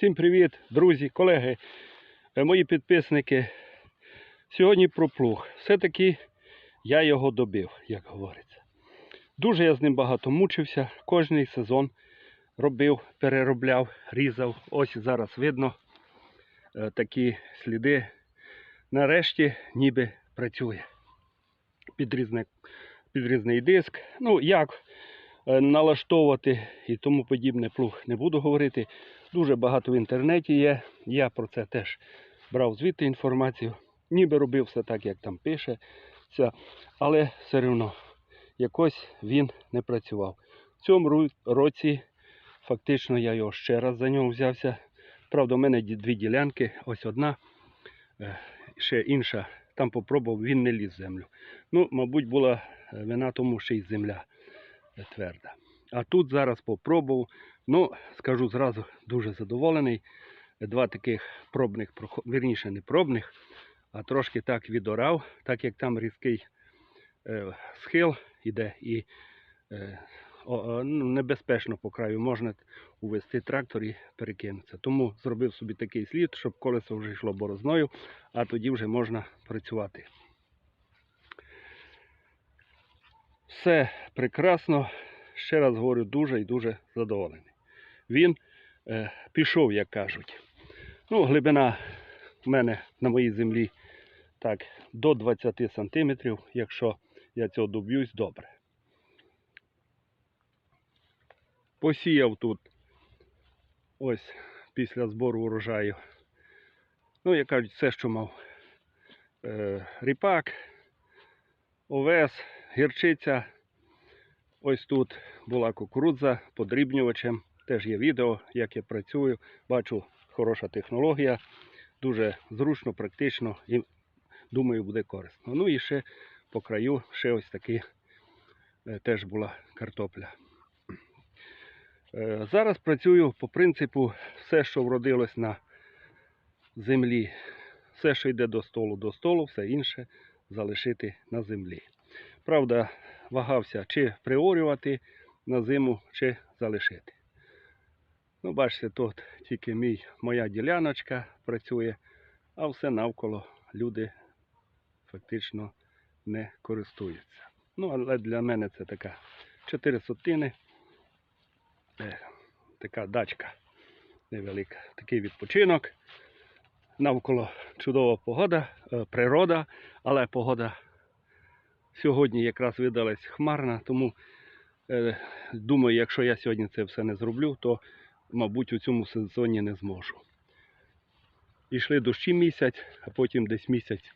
Всім привіт, друзі, колеги, е, мої підписники. Сьогодні про плуг. Все-таки я його добив, як говориться. Дуже я з ним багато мучився. Кожний сезон робив, переробляв, різав. Ось зараз видно е, такі сліди. Нарешті ніби працює. Підрізне, підрізний диск. Ну, як е, налаштовувати і тому подібне плуг не буду говорити. Дуже багато в інтернеті є. Я про це теж брав звідти інформацію. Ніби робив все так, як там пишеться, але все одно якось він не працював. В цьому році фактично я його ще раз за нього взявся. Правда, у мене дві ділянки, ось одна, е, ще інша. Там попробував, він не ліз в землю. Ну, мабуть, була е, вина тому, що й земля е, тверда. А тут зараз попробував. Ну, скажу зразу, дуже задоволений. Два таких пробних, вірніше, не пробних, а трошки так відорав, так як там різкий е, схил іде і е, о, ну, небезпечно по краю можна увести трактор і перекинутися. Тому зробив собі такий слід, щоб колесо вже йшло борозною, а тоді вже можна працювати. Все прекрасно. Ще раз говорю, дуже і дуже задоволений. Він е, пішов, як кажуть. Ну, глибина в мене на моїй землі так, до 20 сантиметрів, якщо я цього доб'юсь, добре. Посіяв тут ось після збору урожаю. Ну, як кажуть, все, що мав. Е, ріпак, овес, гірчиця. Ось тут була кукурудза подрібнювачем. Теж є відео, як я працюю. Бачу, хороша технологія. Дуже зручно, практично і думаю, буде корисно. Ну і ще по краю ще ось такі е, теж була картопля. Е, Зараз працюю по принципу все, що вродилось на землі, все, що йде до столу, до столу, все інше залишити на землі. Правда, вагався, чи приорювати на зиму, чи залишити. Ну, бачите, тут тільки мій, моя діляночка працює, а все навколо люди фактично не користуються. Ну, але для мене це така 4 сотини, е, така дачка невелика, такий відпочинок. Навколо чудова погода, е, природа, але погода сьогодні якраз видалась хмарна, тому е, думаю, якщо я сьогодні це все не зроблю, то, мабуть, у цьому сезоні не зможу. Ішли дощі місяць, а потім десь місяць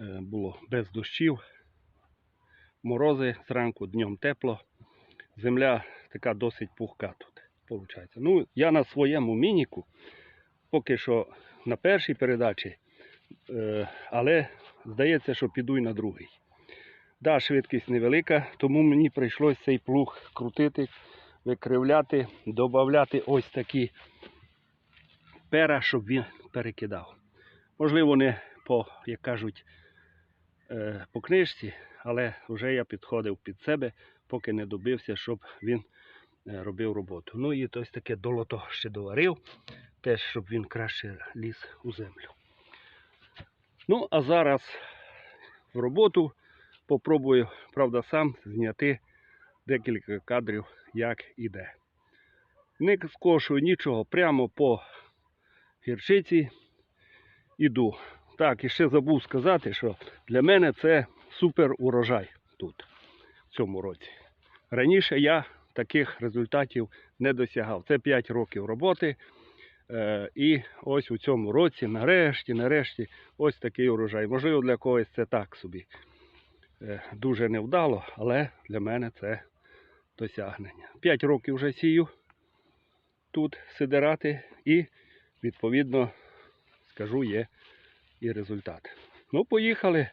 е, було без дощів. Морози зранку, днем тепло. Земля така досить пухка тут. Виходить. Ну, я на своєму мініку, поки що на першій передачі, е, але здається, що піду і на другий. Да, швидкість невелика, тому мені прийшлося цей плуг крутити, викривляти, додати ось такі пера, щоб він перекидав. Можливо, не по, як кажуть, е, по книжці, але вже я підходив під себе, поки не добився, щоб він е, робив роботу. Ну і ось таке долото ще доварив, теж, щоб він краще ліз у землю. Ну, а зараз в роботу попробую, правда, сам зняти декілька кадрів, як іде. Не скошую нічого, прямо по гірчиці іду. Так, і ще забув сказати, що для мене це супер урожай тут, в цьому році. Раніше я таких результатів не досягав. Це 5 років роботи. Е, і ось у цьому році, нарешті, нарешті, ось такий урожай. Можливо, для когось це так собі дуже невдало, але для мене це досягнення. 5 років вже сію тут сидирати і, відповідно, скажу, є і результат. Ну, поїхали.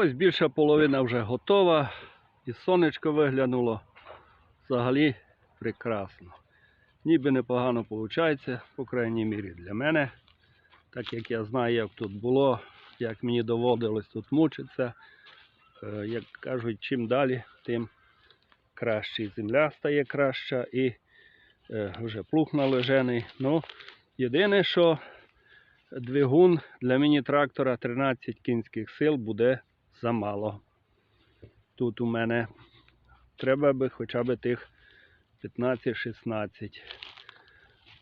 Ось більша половина вже готова. І сонечко виглянуло. Взагалі прекрасно. Ніби непогано виходить, по крайній мірі для мене. Так як я знаю, як тут було, як мені доводилось тут мучитися. Е, Як кажуть, чим далі, тим краще. Земля стає краща і е, вже плуг належений. Ну, єдине, що двигун для міні-трактора 13 кінських сил буде замало. Тут у мене треба би хоча б тих 15-16.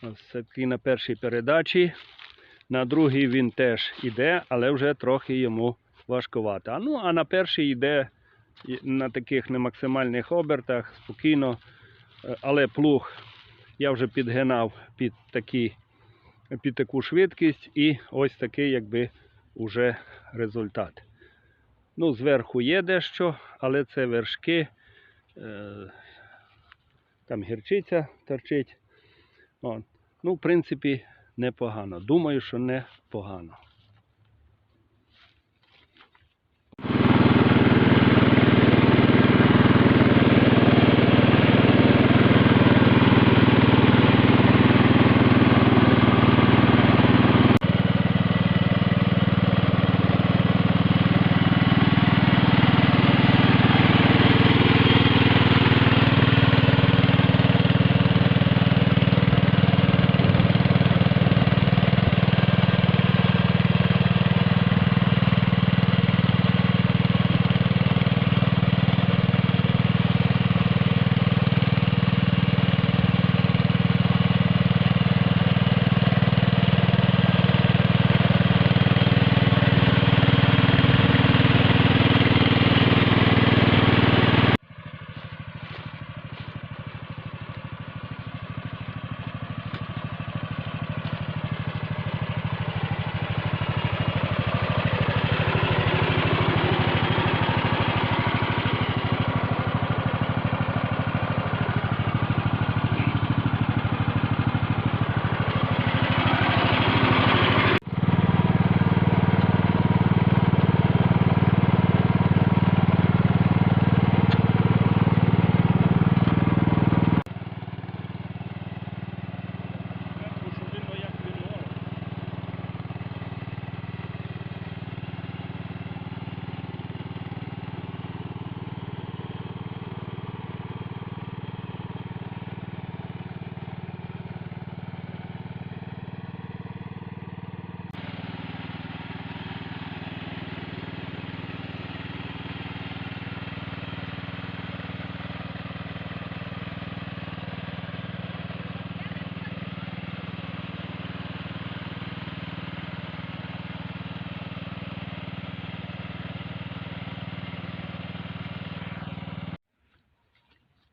Ось такий на першій передачі. На другій він теж іде, але вже трохи йому важкувато. Ну, а на першій йде на таких не максимальних обертах, спокійно. Е, Але плуг я вже підгинав під, такі, під таку швидкість і ось такий якби уже результат. Ну, зверху є дещо, але це вершки. Е, там гірчиця торчить. Ну, в принципі, непогано. Думаю, що непогано.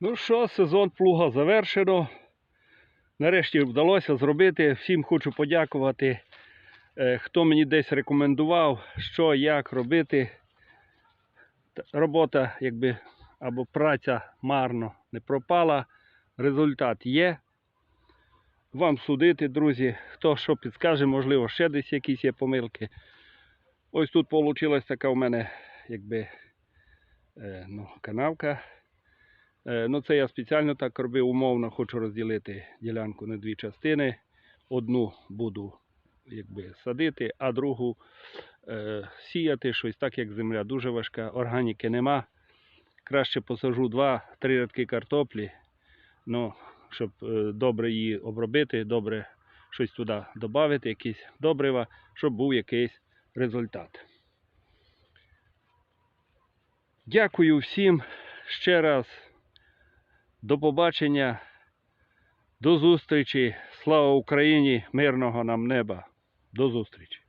Ну що, сезон плуга завершено. Нарешті вдалося зробити. Всім хочу подякувати, е, хто мені десь рекомендував, що, як робити. Робота, якби, або праця марно не пропала. Результат є. Вам судити, друзі. Хто що підскаже, можливо, ще десь якісь є помилки. Ось тут вийшла така у мене, якби, е, ну, канавка. Е, Ну, це я спеціально так робив, умовно хочу розділити ділянку на дві частини. Одну буду якби, садити, а другу е, сіяти щось так, як земля дуже важка, органіки нема. Краще посажу два-три рядки картоплі, ну, щоб е, добре її обробити, добре щось туди додати, якісь добрива, щоб був якийсь результат. Дякую всім ще раз. До побачення, до зустрічі. Слава Україні! Мирного нам неба. До зустрічі!